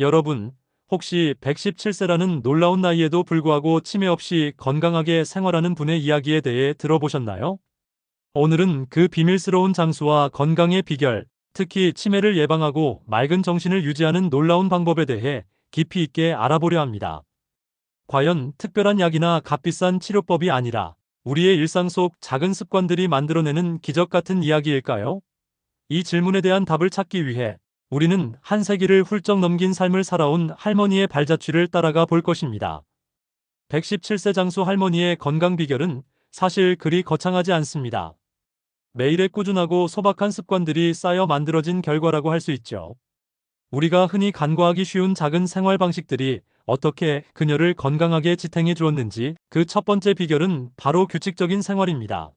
여러분, 혹시 117세라는 놀라운 나이에도 불구하고 치매 없이 건강하게 생활하는 분의 이야기에 대해 들어보셨나요? 오늘은 그 비밀스러운 장수와 건강의 비결, 특히 치매를 예방하고 맑은 정신을 유지하는 놀라운 방법에 대해 깊이 있게 알아보려 합니다. 과연 특별한 약이나 값비싼 치료법이 아니라 우리의 일상 속 작은 습관들이 만들어내는 기적 같은 이야기일까요? 이 질문에 대한 답을 찾기 위해 우리는 한 세기를 훌쩍 넘긴 삶을 살아온 할머니의 발자취를 따라가 볼 것입니다. 117세 장수 할머니의 건강 비결은 사실 그리 거창하지 않습니다. 매일의 꾸준하고 소박한 습관들이 쌓여 만들어진 결과라고 할 수 있죠. 우리가 흔히 간과하기 쉬운 작은 생활 방식들이 어떻게 그녀를 건강하게 지탱해 주었는지 그 첫 번째 비결은 바로 규칙적인 생활입니다.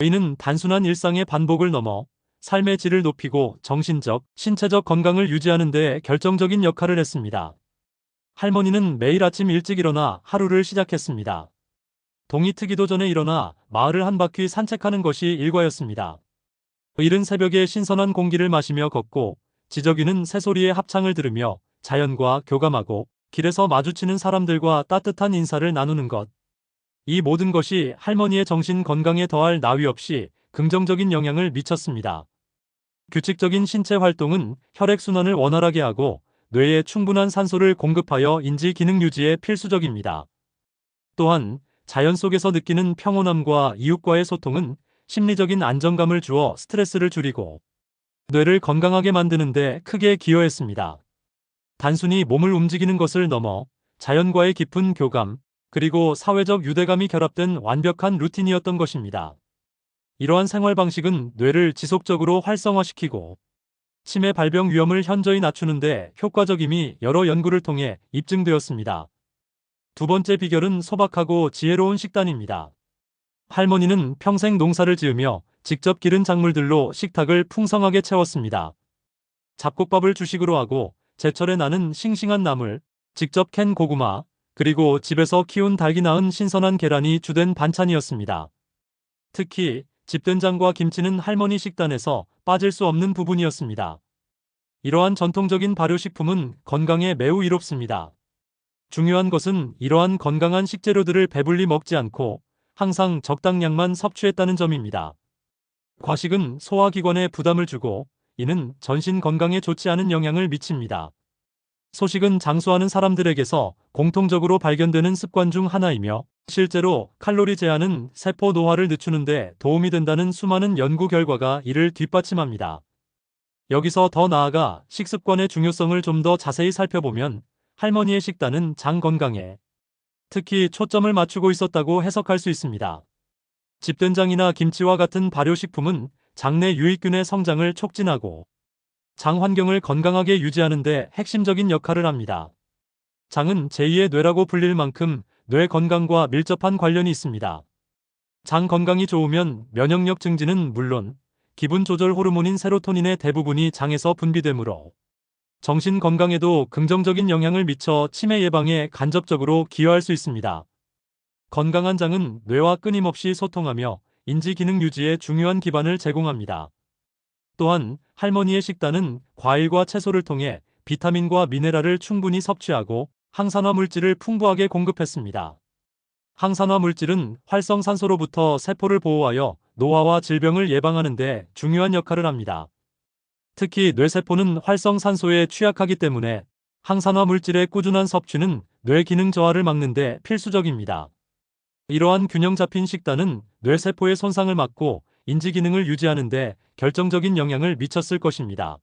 이는 단순한 일상의 반복을 넘어 삶의 질을 높이고 정신적, 신체적 건강을 유지하는 데 결정적인 역할을 했습니다. 할머니는 매일 아침 일찍 일어나 하루를 시작했습니다. 동이 트기도 전에 일어나 마을을 한 바퀴 산책하는 것이 일과였습니다. 이른 새벽에 신선한 공기를 마시며 걷고 지저귀는 새소리의 합창을 들으며 자연과 교감하고 길에서 마주치는 사람들과 따뜻한 인사를 나누는 것. 이 모든 것이 할머니의 정신 건강에 더할 나위 없이 긍정적인 영향을 미쳤습니다. 규칙적인 신체 활동은 혈액순환을 원활하게 하고 뇌에 충분한 산소를 공급하여 인지 기능 유지에 필수적입니다. 또한 자연 속에서 느끼는 평온함과 이웃과의 소통은 심리적인 안정감을 주어 스트레스를 줄이고 뇌를 건강하게 만드는데 크게 기여했습니다. 단순히 몸을 움직이는 것을 넘어 자연과의 깊은 교감, 그리고 사회적 유대감이 결합된 완벽한 루틴이었던 것입니다. 이러한 생활 방식은 뇌를 지속적으로 활성화시키고 치매 발병 위험을 현저히 낮추는데 효과적임이 여러 연구를 통해 입증되었습니다. 두 번째 비결은 소박하고 지혜로운 식단입니다. 할머니는 평생 농사를 지으며 직접 기른 작물들로 식탁을 풍성하게 채웠습니다. 잡곡밥을 주식으로 하고 제철에 나는 싱싱한 나물, 직접 캔 고구마, 그리고 집에서 키운 닭이 낳은 신선한 계란이 주된 반찬이었습니다. 특히 집된장과 김치는 할머니 식단에서 빠질 수 없는 부분이었습니다. 이러한 전통적인 발효식품은 건강에 매우 이롭습니다. 중요한 것은 이러한 건강한 식재료들을 배불리 먹지 않고 항상 적당량만 섭취했다는 점입니다. 과식은 소화기관에 부담을 주고 이는 전신 건강에 좋지 않은 영향을 미칩니다. 소식은 장수하는 사람들에게서 공통적으로 발견되는 습관 중 하나이며 실제로 칼로리 제한은 세포 노화를 늦추는데 도움이 된다는 수많은 연구 결과가 이를 뒷받침합니다. 여기서 더 나아가 식습관의 중요성을 좀 더 자세히 살펴보면 할머니의 식단은 장 건강에 특히 초점을 맞추고 있었다고 해석할 수 있습니다. 집된장이나 김치와 같은 발효식품은 장내 유익균의 성장을 촉진하고 장 환경을 건강하게 유지하는 데 핵심적인 역할을 합니다. 장은 제2의 뇌라고 불릴 만큼 뇌 건강과 밀접한 관련이 있습니다. 장 건강이 좋으면 면역력 증진은 물론 기분 조절 호르몬인 세로토닌의 대부분이 장에서 분비되므로 정신 건강에도 긍정적인 영향을 미쳐 치매 예방에 간접적으로 기여할 수 있습니다. 건강한 장은 뇌와 끊임없이 소통하며 인지 기능 유지에 중요한 기반을 제공합니다. 또한 할머니의 식단은 과일과 채소를 통해 비타민과 미네랄을 충분히 섭취하고 항산화 물질을 풍부하게 공급했습니다. 항산화 물질은 활성산소로부터 세포를 보호하여 노화와 질병을 예방하는 데 중요한 역할을 합니다. 특히 뇌세포는 활성산소에 취약하기 때문에 항산화 물질의 꾸준한 섭취는 뇌 기능 저하를 막는 데 필수적입니다. 이러한 균형 잡힌 식단은 뇌세포의 손상을 막고 인지 기능을 유지하는 데 결정적인 영향을 미쳤을 것입니다.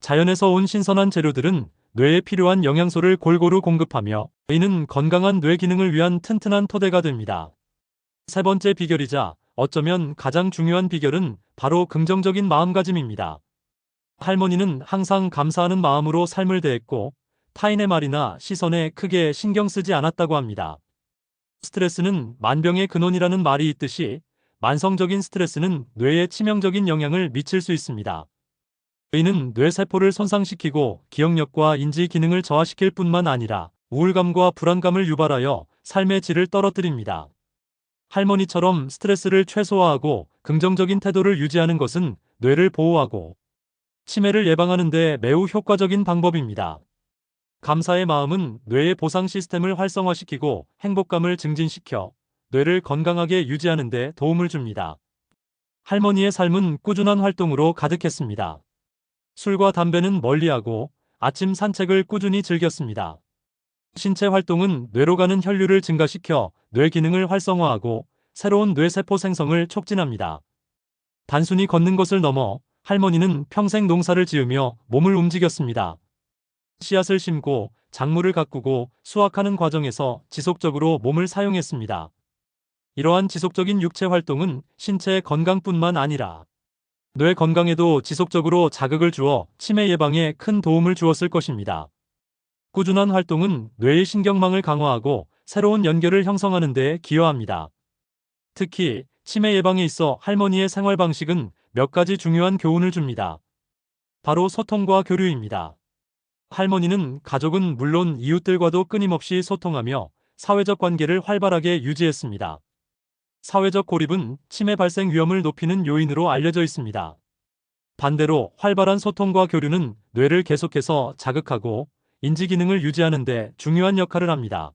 자연에서 온 신선한 재료들은 뇌에 필요한 영양소를 골고루 공급하며 이는 건강한 뇌 기능을 위한 튼튼한 토대가 됩니다. 세 번째 비결이자 어쩌면 가장 중요한 비결은 바로 긍정적인 마음가짐입니다. 할머니는 항상 감사하는 마음으로 삶을 대했고 타인의 말이나 시선에 크게 신경 쓰지 않았다고 합니다. 스트레스는 만병의 근원이라는 말이 있듯이 만성적인 스트레스는 뇌에 치명적인 영향을 미칠 수 있습니다. 이는 뇌세포를 손상시키고 기억력과 인지 기능을 저하시킬 뿐만 아니라 우울감과 불안감을 유발하여 삶의 질을 떨어뜨립니다. 할머니처럼 스트레스를 최소화하고 긍정적인 태도를 유지하는 것은 뇌를 보호하고 치매를 예방하는 데 매우 효과적인 방법입니다. 감사의 마음은 뇌의 보상 시스템을 활성화시키고 행복감을 증진시켜 뇌를 건강하게 유지하는 데 도움을 줍니다. 할머니의 삶은 꾸준한 활동으로 가득했습니다. 술과 담배는 멀리하고 아침 산책을 꾸준히 즐겼습니다. 신체 활동은 뇌로 가는 혈류를 증가시켜 뇌 기능을 활성화하고 새로운 뇌세포 생성을 촉진합니다. 단순히 걷는 것을 넘어 할머니는 평생 농사를 지으며 몸을 움직였습니다. 씨앗을 심고 작물을 가꾸고 수확하는 과정에서 지속적으로 몸을 사용했습니다. 이러한 지속적인 육체 활동은 신체 건강뿐만 아니라 뇌 건강에도 지속적으로 자극을 주어 치매 예방에 큰 도움을 주었을 것입니다. 꾸준한 활동은 뇌의 신경망을 강화하고 새로운 연결을 형성하는 데 기여합니다. 특히 치매 예방에 있어 할머니의 생활 방식은 몇 가지 중요한 교훈을 줍니다. 바로 소통과 교류입니다. 할머니는 가족은 물론 이웃들과도 끊임없이 소통하며 사회적 관계를 활발하게 유지했습니다. 사회적 고립은 치매 발생 위험을 높이는 요인으로 알려져 있습니다. 반대로 활발한 소통과 교류는 뇌를 계속해서 자극하고 인지 기능을 유지하는 데 중요한 역할을 합니다.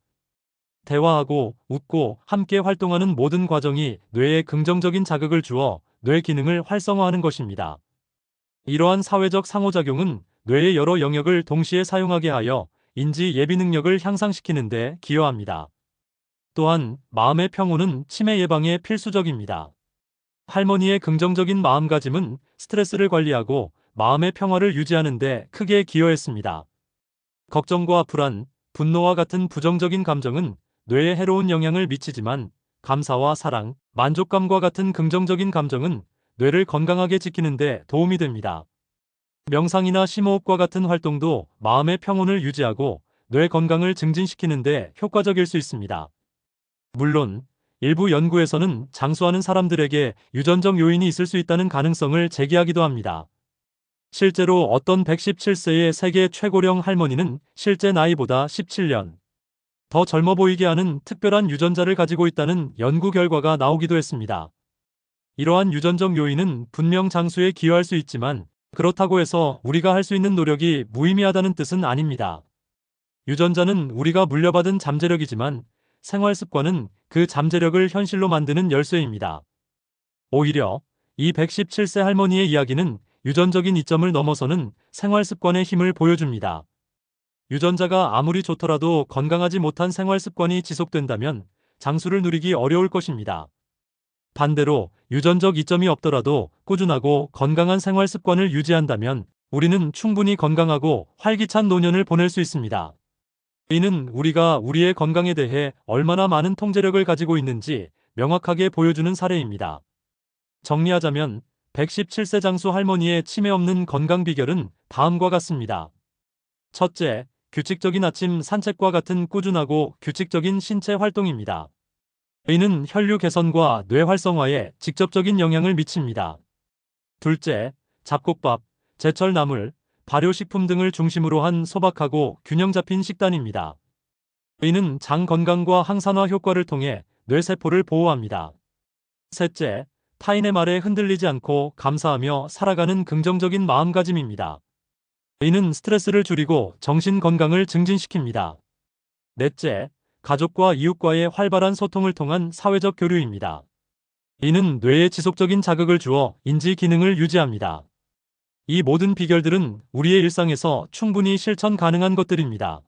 대화하고 웃고 함께 활동하는 모든 과정이 뇌에 긍정적인 자극을 주어 뇌 기능을 활성화하는 것입니다. 이러한 사회적 상호작용은 뇌의 여러 영역을 동시에 사용하게 하여 인지 예비 능력을 향상시키는 데 기여합니다. 또한 마음의 평온은 치매 예방에 필수적입니다. 할머니의 긍정적인 마음가짐은 스트레스를 관리하고 마음의 평화를 유지하는 데 크게 기여했습니다. 걱정과 불안, 분노와 같은 부정적인 감정은 뇌에 해로운 영향을 미치지만 감사와 사랑, 만족감과 같은 긍정적인 감정은 뇌를 건강하게 지키는 데 도움이 됩니다. 명상이나 심호흡과 같은 활동도 마음의 평온을 유지하고 뇌 건강을 증진시키는 데 효과적일 수 있습니다. 물론 일부 연구에서는 장수하는 사람들에게 유전적 요인이 있을 수 있다는 가능성을 제기하기도 합니다. 실제로 어떤 117세의 세계 최고령 할머니는 실제 나이보다 17년 더 젊어 보이게 하는 특별한 유전자를 가지고 있다는 연구 결과가 나오기도 했습니다. 이러한 유전적 요인은 분명 장수에 기여할 수 있지만 그렇다고 해서 우리가 할 수 있는 노력이 무의미하다는 뜻은 아닙니다. 유전자는 우리가 물려받은 잠재력이지만 생활 습관은 그 잠재력을 현실로 만드는 열쇠입니다. 오히려 이 117세 할머니의 이야기는 유전적인 이점을 넘어서는 생활 습관의 힘을 보여줍니다. 유전자가 아무리 좋더라도 건강하지 못한 생활 습관이 지속된다면 장수를 누리기 어려울 것입니다. 반대로 유전적 이점이 없더라도 꾸준하고 건강한 생활 습관을 유지한다면 우리는 충분히 건강하고 활기찬 노년을 보낼 수 있습니다. 이는 우리가 우리의 건강에 대해 얼마나 많은 통제력을 가지고 있는지 명확하게 보여주는 사례입니다. 정리하자면 117세 장수 할머니의 치매 없는 건강 비결은 다음과 같습니다. 첫째, 규칙적인 아침 산책과 같은 꾸준하고 규칙적인 신체 활동입니다. 이는 혈류 개선과 뇌 활성화에 직접적인 영향을 미칩니다. 둘째, 잡곡밥, 제철 나물, 발효식품 등을 중심으로 한 소박하고 균형 잡힌 식단입니다. 이는 장 건강과 항산화 효과를 통해 뇌세포를 보호합니다. 셋째, 타인의 말에 흔들리지 않고 감사하며 살아가는 긍정적인 마음가짐입니다. 이는 스트레스를 줄이고 정신 건강을 증진시킵니다. 넷째, 가족과 이웃과의 활발한 소통을 통한 사회적 교류입니다. 이는 뇌에 지속적인 자극을 주어 인지 기능을 유지합니다. 이 모든 비결들은 우리의 일상에서 충분히 실천 가능한 것들입니다.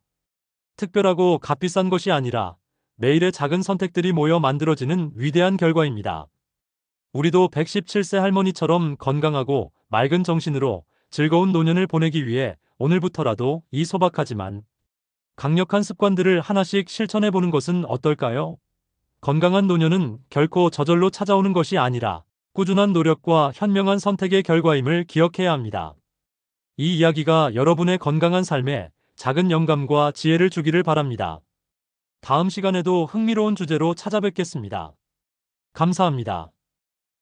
특별하고 값비싼 것이 아니라 매일의 작은 선택들이 모여 만들어지는 위대한 결과입니다. 우리도 117세 할머니처럼 건강하고 맑은 정신으로 즐거운 노년을 보내기 위해 오늘부터라도 이 소박하지만 강력한 습관들을 하나씩 실천해 보는 것은 어떨까요? 건강한 노년은 결코 저절로 찾아오는 것이 아니라 꾸준한 노력과 현명한 선택의 결과임을 기억해야 합니다. 이 이야기가 여러분의 건강한 삶에 작은 영감과 지혜를 주기를 바랍니다. 다음 시간에도 흥미로운 주제로 찾아뵙겠습니다. 감사합니다.